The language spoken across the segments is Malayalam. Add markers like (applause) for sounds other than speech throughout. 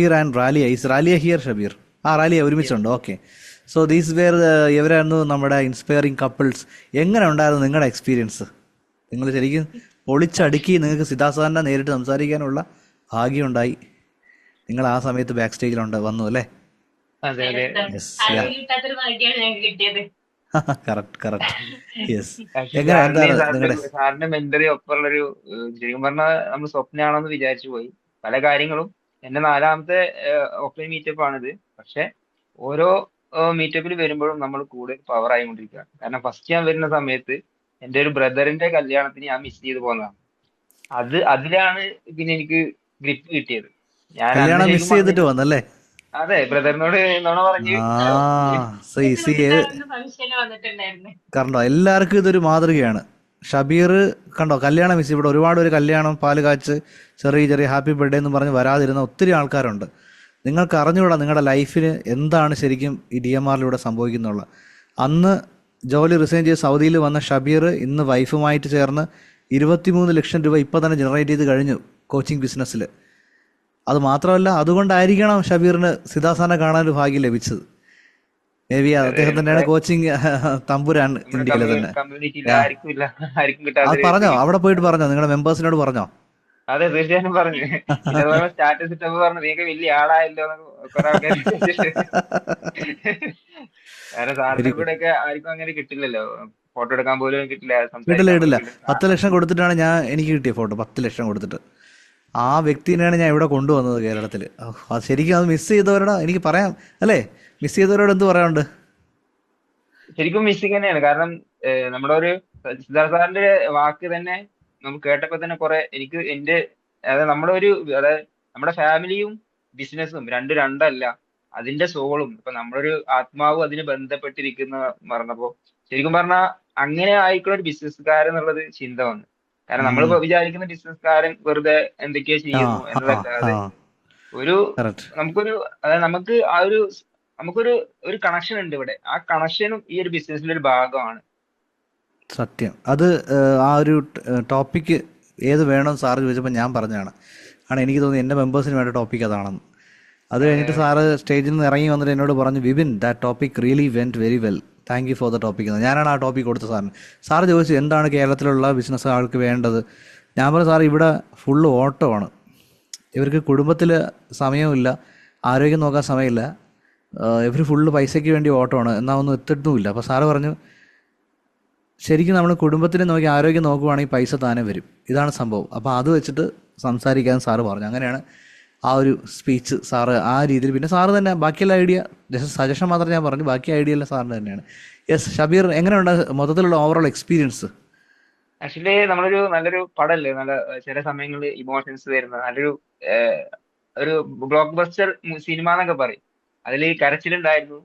Shabeer and Raliya is Raliya here Shabeer? ആ റാലിയ ഒരുമിച്ചുണ്ട്? ഓക്കെ. സോ ദീസ് വേർ ഇവരായിരുന്നു നമ്മുടെ ഇൻസ്പയറിംഗ് കപ്പിൾസ് എങ്ങനെ ഉണ്ടായിരുന്നു നിങ്ങളുടെ എക്സ്പീരിയൻസ് നിങ്ങൾ ശരിക്കും പൊളിച്ചടുക്കി നിങ്ങൾക്ക് സിദ്ധാസാറിനെ നേരിട്ട് സംസാരിക്കാനുള്ള ഭാഗ്യമുണ്ടായി. നിങ്ങൾ ആ സമയത്ത് ബാക്ക് സ്റ്റേജിലുണ്ട് വന്നു അല്ലേ? കറക്റ്റ് യെസ് സാറിന്റെ മെന്ററി ഒപ്പമുള്ളൊരു ശരിക്കും പറഞ്ഞാൽ നമ്മൾ സ്വപ്നമാണെന്ന് വിചാരിച്ചു പോയി. പല കാര്യങ്ങളും എന്റെ നാലാമത്തെ ഓഫ്ലൈൻ മീറ്റപ്പ് ആണിത്. പക്ഷെ ഓരോ മീറ്റപ്പിൽ വരുമ്പോഴും നമ്മൾ കൂടുതൽ പവർ ആയിക്കൊണ്ടിരിക്കുകയാണ്. കാരണം ഫസ്റ്റ് ഞാൻ വരുന്ന സമയത്ത് എന്റെ ഒരു ബ്രദറിന്റെ കല്യാണത്തിന് ഞാൻ മിസ് ചെയ്ത് പോകുന്നതാണ് അത് അതിലാണ് പിന്നെ എനിക്ക് ഗ്രിപ്പ് കിട്ടിയത്. ഞാൻ കല്യാണം മിസ് ചെയ്തിട്ട് വന്നല്ലേ? അതെ ബ്രദറിനോട് പറഞ്ഞു. കണ്ടോ എല്ലാവർക്കും ഇതൊരു മാതൃകയാണ്. ഷബീർ കണ്ടോ കല്യാണം മിസ്. ഇവിടെ ഒരുപാട് ഒരു കല്യാണം പാൽ കാച്ച് ചെറിയ ചെറിയ ഹാപ്പി ബർത്ത്ഡേ എന്ന് പറഞ്ഞ് വരാതിരുന്ന ഒത്തിരി ആൾക്കാരുണ്ട്. നിങ്ങൾക്ക് അറിഞ്ഞുകൂടാ നിങ്ങളുടെ ലൈഫിന് എന്താണ് ശരിക്കും ഈ ഡി എം ആറിലൂടെ സംഭവിക്കുന്നുള്ള അന്ന് ജോലി റിസൈൻ ചെയ്ത് സൗദിയിൽ വന്ന ഷബീർ ഇന്ന് വൈഫുമായിട്ട് ചേർന്ന് ഇരുപത്തിമൂന്ന് ലക്ഷം രൂപ ഇപ്പോൾ തന്നെ ജനറേറ്റ് ചെയ്ത് കഴിഞ്ഞു കോച്ചിങ് ബിസിനസ്സിൽ അത് മാത്രമല്ല അതുകൊണ്ടായിരിക്കണം ഷബീറിന് സിദാസാനെ കാണാൻ ഒരു ഭാഗ്യം ലഭിച്ചത്. മേ ബി അദ്ദേഹം തന്നെയാണ് കോച്ചിങ് (laughs) തമ്പുരാൻ ഇന്ത്യയിലെ തന്നെ. അത് പറഞ്ഞോ? അവിടെ പോയിട്ട് പറഞ്ഞോ? നിങ്ങളുടെ മെമ്പേഴ്സിനോട് പറഞ്ഞോ? അതെ തീർച്ചയായിട്ടും പറഞ്ഞു. സ്റ്റാറ്റസ് ഇട്ടപ്പോ പറഞ്ഞു നീക്ക് വലിയ ആളായല്ലോ കാരണം സാറിന്റെ കൂടെ ഒക്കെ ആർക്കും അങ്ങനെ കിട്ടില്ലല്ലോ. ഫോട്ടോ എടുക്കാൻ പോലും കിട്ടില്ല. കിട്ടില്ല കിട്ടില്ല. പത്ത് ലക്ഷം കൊടുത്തിട്ടാണ് ഞാൻ എനിക്ക് കിട്ടിയ ഫോട്ടോ പത്ത് ലക്ഷം കൊടുത്തിട്ട്. ആ വ്യക്തിനെയാണ് ഞാൻ ഇവിടെ കൊണ്ടുവന്നത് കേരളത്തിൽ ശരിക്കും അത് മിസ് ചെയ്തവരുടെ എനിക്ക് പറയാം. അല്ലേ? മിസ് ചെയ്തവരോട് എന്ത് പറയാനുണ്ട്? ശരിക്കും മിസ്സിങ് തന്നെയാണ് കാരണം നമ്മുടെ ഒരു സിദ്ധാർത്ഥ സാറിന്റെ വാക്ക് തന്നെ നമുക്ക് കേട്ടപ്പോ തന്നെ കുറെ എനിക്ക് എന്റെ അതായത് നമ്മുടെ ഒരു അതായത് നമ്മുടെ ഫാമിലിയും ബിസിനസ്സും രണ്ട് രണ്ടല്ല അതിന്റെ സോളും ഇപ്പൊ നമ്മളൊരു ആത്മാവും അതിന് ബന്ധപ്പെട്ടിരിക്കുന്ന പറഞ്ഞപ്പോ ശരിക്കും പറഞ്ഞാൽ അങ്ങനെ ആയിക്കുള്ള ഒരു ബിസിനസ്സുകാരൻ എന്നുള്ളത് ചിന്ത വന്നു. കാരണം നമ്മൾ വിചാരിക്കുന്ന ബിസിനസ്സുകാരൻ വെറുതെ എന്തൊക്കെയോ ചെയ്യുന്നു എന്നതല്ലാതെ ഒരു നമുക്കൊരു അതായത് നമുക്ക് ആ ഒരു നമുക്കൊരു ഒരു കണക്ഷൻ ഉണ്ട് ഇവിടെ. ആ കണക്ഷനും ഈ ഒരു ബിസിനസിന്റെ ഒരു ഭാഗമാണ്. സത്യം. അത് ആ ഒരു ടോപ്പിക്ക് ഏത് വേണം സാറ് ചോദിച്ചപ്പോൾ ഞാൻ പറഞ്ഞതാണ്. ആണ് എനിക്ക് തോന്നി എന്റെ മെമ്പേഴ്സിന് വേണ്ട ടോപ്പിക് അതാണെന്ന്. അത് കഴിഞ്ഞിട്ട് സാറ് സ്റ്റേജിൽ നിന്ന് ഇറങ്ങി വന്നിട്ട് എന്നോട് പറഞ്ഞു Vipin that topic really went very well thank you for the topic എന്ന്. ഞാനാണ് ആ ടോപ്പിക് കൊടുത്ത സാറിന് സാറ് ചോദിച്ചു എന്താണ് കേരളത്തിലുള്ള ബിസിനസ് ആൾക്ക് വേണ്ടത്? ഞാൻ പറഞ്ഞു സാർ ഇവിടെ ഫുള്ള് ഓട്ടമാണ് ഇവർക്ക് കുടുംബത്തിൽ സമയമില്ല ആരോഗ്യം നോക്കാൻ സമയമില്ല. ഇവർ ഫുള്ള് പൈസയ്ക്ക് വേണ്ടി ഓട്ടമാണ്. എന്നാൽ ഒന്നും എത്തിയിട്ടുമില്ല അപ്പോൾ സാറ് പറഞ്ഞു ശരിക്കും നമ്മൾ കുടുംബത്തിനെ നോക്കി ആരോഗ്യം നോക്കുവാണെങ്കിൽ പൈസ താനേ വരും. ഇതാണ് സംഭവം. അപ്പോൾ അത് വെച്ചിട്ട് സംസാരിക്കാൻ സാറ് പറഞ്ഞു. അങ്ങനെയാണ് ആ ഒരു സ്പീച്ച് സാറ് ആ രീതിയിൽ. പിന്നെ സാറ് തന്നെ ബാക്കിയുള്ള ഐഡിയ ജസ്റ്റ് സജഷൻ മാത്രം ഞാൻ പറഞ്ഞു. ബാക്കി ഐഡിയ എല്ലാം സാറിന് തന്നെയാണ്. യെസ് ഷബീർ എങ്ങനെയുണ്ട് മൊത്തത്തിലുള്ള ഓവറോൾ എക്സ്പീരിയൻസ് ആക്ച്വലി നമ്മളൊരു നല്ലൊരു പടമല്ലേ? നല്ല ചില സമയങ്ങളിൽ ഇമോഷൻസ് വരുന്ന നല്ലൊരു ഒരു ബ്ലോക്ക് ബസ്റ്റർ സിനിമ എന്നൊക്കെ പറയും. അതിൽ കരച്ചിലുണ്ടായിരുന്നു.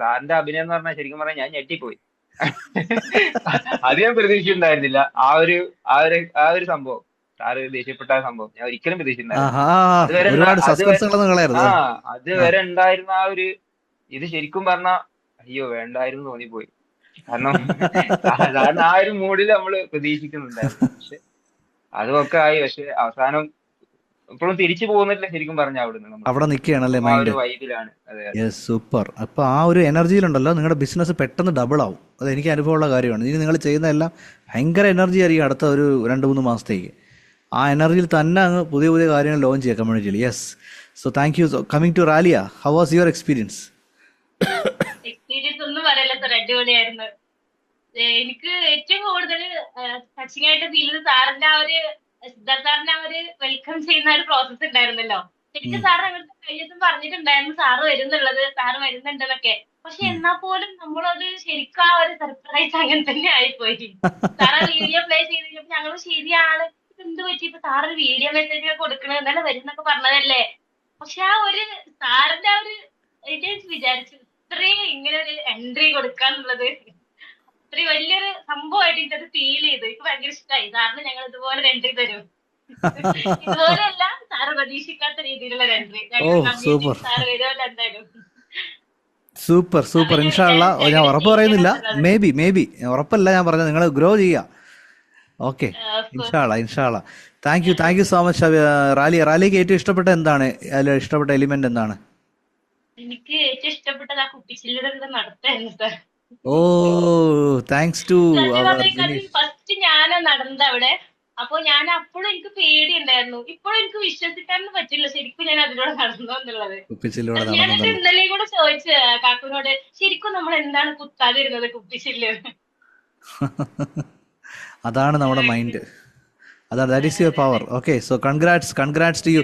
സാറിന്റെ അഭിനയം എന്ന് പറഞ്ഞാൽ ശരിക്കും പറഞ്ഞാൽ ഞാൻ ഞെട്ടിപ്പോയി. അത് ഞാൻ പ്രതീക്ഷിച്ചിട്ടുണ്ടായിരുന്നില്ല. ആ ഒരു ആ ഒരു ആ ഒരു സംഭവം. സാറ് ദേഷ്യപ്പെട്ട സംഭവം. ഞാൻ ഒരിക്കലും പ്രതീക്ഷിച്ചിട്ടുണ്ടായിരുന്നു ആ അതുവരെ ഉണ്ടായിരുന്ന ആ ഒരു ഇത് ശരിക്കും പറഞ്ഞ അയ്യോ വേണ്ടായിരുന്നു തോന്നിപ്പോയി. കാരണം സാധാരണ ആ ഒരു മൂഡിൽ നമ്മൾ പ്രതീക്ഷിക്കുന്നുണ്ടായിരുന്നു. പക്ഷെ അതൊക്കെ ആയി. പക്ഷെ അവസാനം ഇപ്പോഴും തിരിച്ചു പോകുന്നില്ല ശരിക്കും പറഞ്ഞ അവിടുന്ന് അവിടെ നിൽക്കുകയാണല്ലേ മൈൻഡ് വൈബിലാണ് അതെ അതെ. യെസ് സൂപ്പർ അപ്പൊ ആ ഒരു എനർജിയിലുണ്ടല്ലോ നിങ്ങളുടെ ബിസിനസ് പെട്ടെന്ന് ഡബിൾ ആവും. അത് എനിക്ക് അനുഭവമുള്ള കാര്യമാണ്. ഇനി നിങ്ങൾ ചെയ്യുന്ന എല്ലാം ഭയങ്കര എനർജി ആയിരിക്കും അടുത്ത ഒരു രണ്ട് മൂന്ന് മാസത്തേക്ക്. ആ എനർജിയിൽ തന്നെ അങ്ങ് പുതിയ പുതിയ കാര്യങ്ങൾ ലോഞ്ച് ചെയ്യുക കമ്മ്യൂണിറ്റിയിൽ yes so thank you coming to Raliya how was your experience experience ഒന്നും പറയല്ല സാർ അടിപൊളിയായിരുന്നു. എനിക്ക് ഏറ്റവും കൂടുതൽ ടച്ചിങ് ആയിട്ട് ഫീൽ ചെയ്ത് സാറിന്റെ ആ ഒരു സിദ്ധാർത്ഥ സാറിനെ അവർ വെൽക്കം ചെയ്യുന്ന ഒരു പ്രോസസ് ഉണ്ടായിരുന്നല്ലോ. ശരിക്കും സാർ അങ്ങനത്തെ കഴിഞ്ഞതും പറഞ്ഞിട്ടുണ്ടായിരുന്നു സാറ് വരുന്നുള്ളത് സാറ് വരുന്നുണ്ടെന്നൊക്കെ. പക്ഷെ എന്നാ പോലും നമ്മളത് ശരിക്കും ആ ഒരു സർപ്രൈസ് അങ്ങനെ തന്നെ ആയിപ്പോയി. സാറ് വീഡിയോ പ്ലേ ചെയ്ത് കഴിഞ്ഞപ്പോ ഞങ്ങൾ ശരിയാണ് എന്ത് പറ്റി? ഇപ്പൊ സാറ് വീഡിയോ മെസ്സേജ് കൊടുക്കണത് ഇന്നലെ വരുന്നൊക്കെ പറഞ്ഞതല്ലേ? പക്ഷെ ആ ഒരു സാറിന്റെ ആ ഒരു വിചാരിച്ചു ഇത്രയും ഇങ്ങനെ ഒരു എൻട്രി കൊടുക്കാന്നുള്ളത്. ഇത്രയും വലിയൊരു സംഭവമായിട്ട് എനിക്കത് ഫീൽ ചെയ്തു. എനിക്ക് ഭയങ്കര ഇഷ്ടമായി സാറിന് ഞങ്ങൾ ഇതുപോലെ എൻട്രി തരും. ഇതുപോലെയല്ല സാറ് പ്രതീക്ഷിക്കാത്ത രീതിയിലുള്ള എൻട്രി. സാറ് വരുമല്ലോ എന്തായാലും. സൂപ്പർ സൂപ്പർ ഇൻഷാള്ള ഞാൻ ഉറപ്പ് പറയുന്നില്ല. മേ ബി മേ ബി ഉറപ്പല്ല ഞാൻ പറഞ്ഞത് നിങ്ങൾ ഗ്രോ ചെയ്യുക. ഓക്കെ ഇൻഷാള്ള inshallah thank you thank you so much Rali റാലിക്ക് ഏറ്റവും ഇഷ്ടപ്പെട്ട എന്താണ്? അതിൽ ഇഷ്ടപ്പെട്ട എലിമെന്റ് എന്താണ്? എനിക്ക് ഏറ്റവും ഇഷ്ടപ്പെട്ടത് ആ കുപ്പിച്ചില്ലൂടെ നടത്തായിരുന്നു sir oh thanks to first ഞാൻ നടന്നത് അവിടെ. അപ്പൊ ഞാൻ അപ്പോഴും എനിക്ക് പേടി ഉണ്ടായിരുന്നു ഇപ്പോഴും എനിക്ക് വിശ്വസിക്കാനൊന്നും പറ്റില്ല. ശരിക്കും ഞാൻ അതിലൂടെ നടന്നു എന്നുള്ളത്. ഇന്നലെ കൂടെ ചോദിച്ചു കാക്കുനോട് ശരിക്കും നമ്മൾ എന്താണ് കുത്താതിരുന്നത് കുപ്പിച്ചില്ല? (laughs) അതാണ് നമ്മുടെ മൈൻഡ് അതാണ് that is your power okay so congrats congrats to you